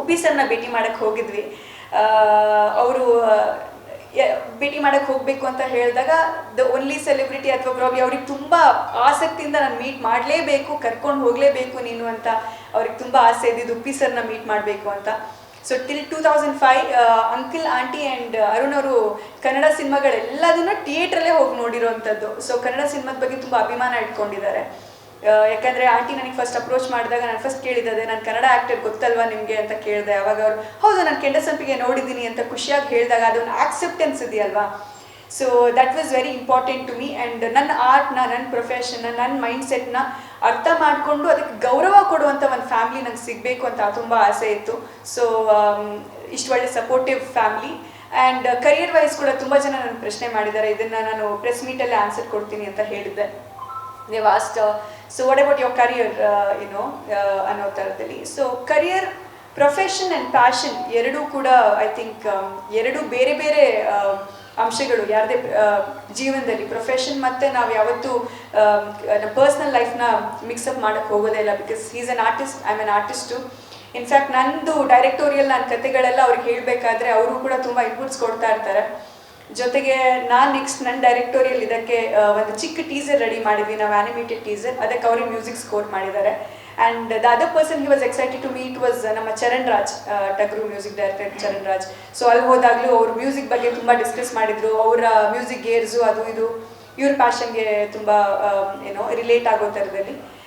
ಉಪ್ಪಿ ಸರ್ನ ಭೇಟಿ ಮಾಡಕ್ಕೆ ಹೋಗಿದ್ವಿ. ಅವರು ಭೇಟಿ ಮಾಡಕ್ಕೆ ಹೋಗಬೇಕು ಅಂತ ಹೇಳಿದಾಗ ದ ಓನ್ಲಿ ಸೆಲೆಬ್ರಿಟಿ ಅಥವಾ ಪ್ರಾಬ್ಲಿ ಅವ್ರಿಗೆ ತುಂಬ ಆಸಕ್ತಿಯಿಂದ ನಾನು ಮೀಟ್ ಮಾಡಲೇಬೇಕು, ಕರ್ಕೊಂಡು ಹೋಗಲೇಬೇಕು ನೀನು ಅಂತ ಅವ್ರಿಗೆ ತುಂಬ ಆಸೆ ಇದ್ದಿದ್ದು ಉಪ್ಪಿ ಸರ್ನ ಮೀಟ್ ಮಾಡಬೇಕು ಅಂತ. So till two thousand five uncle aunty and Arun ಅವರು ಕನ್ನಡ ಸಿನಿಮಾಗಳೆಲ್ಲದನ್ನು ಥಿಯೇಟ್ರಲ್ಲೇ ಹೋಗಿ ನೋಡಿರೋವಂಥದ್ದು ಸೊ ಕನ್ನಡ ಸಿನಿಮಾದ ಬಗ್ಗೆ ತುಂಬ ಅಭಿಮಾನ ಇಟ್ಕೊಂಡಿದ್ದಾರೆ. ಯಾಕಂದ್ರೆ ಆಂಟಿ ನನಗೆ ಫಸ್ಟ್ ಅಪ್ರೋಚ್ ಮಾಡಿದಾಗ ನಾನು ಫಸ್ಟ್ ಕೇಳಿದ್ದೆ ನಾನು ಕನ್ನಡ ಆಕ್ಟರ್ ಗೊತ್ತಲ್ವಾ ನಿಮಗೆ? ಅಂತ ಕೇಳಿದೆ. ಅವಾಗ ಅವರು, ಹೌದು, ನಾನು ಕೆಂಡಸಂಪಿಗೆ ನೋಡಿದ್ದೀನಿ ಅಂತ ಖುಷಿಯಾಗಿ ಹೇಳಿದಾಗ ಅದೊಂದು ಆಕ್ಸೆಪ್ಟೆನ್ಸ್ ಇದೆಯಲ್ವಾ? So that was very important to me and ನನ್ನ ಆರ್ಟ್ನ ನನ್ನ ಪ್ರೊಫೆಷನ್ನ ನನ್ನ ಮೈಂಡ್ ಸೆಟ್ನ ಅರ್ಥ ಮಾಡಿಕೊಂಡು ಅದಕ್ಕೆ ಗೌರವ ಕೊಡುವಂಥ ಒಂದು ಫ್ಯಾಮಿಲಿ ನಂಗೆ ಸಿಗಬೇಕು ಅಂತ ತುಂಬ ಆಸೆ ಇತ್ತು. ಸೊ ಇಷ್ಟು ಒಳ್ಳೆ supportive family and career wise ಕೂಡ ತುಂಬ ಜನ ನನ್ನ ಪ್ರಶ್ನೆ ಮಾಡಿದ್ದಾರೆ. ಇದನ್ನು ನಾನು ಪ್ರೆಸ್ ಮೀಟಲ್ಲೇ ಆನ್ಸರ್ ಕೊಡ್ತೀನಿ ಅಂತ ಹೇಳಿದ್ದೆ. They asked so what about your career ಏನೋ ಅನ್ನೋ ಥರದಲ್ಲಿ. So career profession and passion ಎರಡೂ ಕೂಡ ಐ ಥಿಂಕ್ ಎರಡೂ ಬೇರೆ ಬೇರೆ ಆ, ಅಂಶಗಳು ಯಾರದೇ ಜೀವನದಲ್ಲಿ. ಪ್ರೊಫೆಷನ್ ಮತ್ತು ನಾವು ಯಾವತ್ತೂ ಪರ್ಸ್ನಲ್ ಲೈಫ್ನ ಮಿಕ್ಸಪ್ ಮಾಡೋಕ್ಕೆ ಹೋಗೋದೇ ಇಲ್ಲ because is an artist I am an artist in fact ನಂದು ಡೈರೆಕ್ಟೋರಿಯಲ್ ನನ್ನ ಕತೆಗಳೆಲ್ಲ ಅವ್ರಿಗೆ ಹೇಳಬೇಕಾದ್ರೆ ಅವರು ಕೂಡ ತುಂಬ ಇನ್ಪುಟ್ಸ್ ಕೊಡ್ತಾ ಇರ್ತಾರೆ. ಜೊತೆಗೆ ನಾನು ನೆಕ್ಸ್ಟ್ ನನ್ನ ಡೈರೆಕ್ಟೋರಿಯಲ್ ಇದಕ್ಕೆ ಒಂದು ಚಿಕ್ಕ ಟೀಸರ್ ರೆಡಿ ಮಾಡಿದ್ವಿ, ನಾವು ಆನಿಮೇಟೆಡ್ ಟೀಸರ್ ಅದಕ್ಕೆ ಅವ್ರಿಗೆ ಮ್ಯೂಸಿಕ್ ಸ್ಕೋರ್ ಮಾಡಿದ್ದಾರೆ. And the other person he was excited to meet was ನಮ್ಮ Charan Raj Tagaru music director Charan Raj. So ಅಲ್ಲಿ ಹೋದಾಗಲೂ ಅವ್ರ ಮ್ಯೂಸಿಕ್ ಬಗ್ಗೆ ತುಂಬ ಡಿಸ್ಕಸ್ ಮಾಡಿದ್ರು. ಅವರ ಮ್ಯೂಸಿಕ್ ಗೇರ್ಸು ಅದು ಇದು, ಇವ್ರ ಪ್ಯಾಷನ್ಗೆ ತುಂಬ ಏನೋ ರಿಲೇಟ್ ಆಗೋ ಥರದಲ್ಲಿ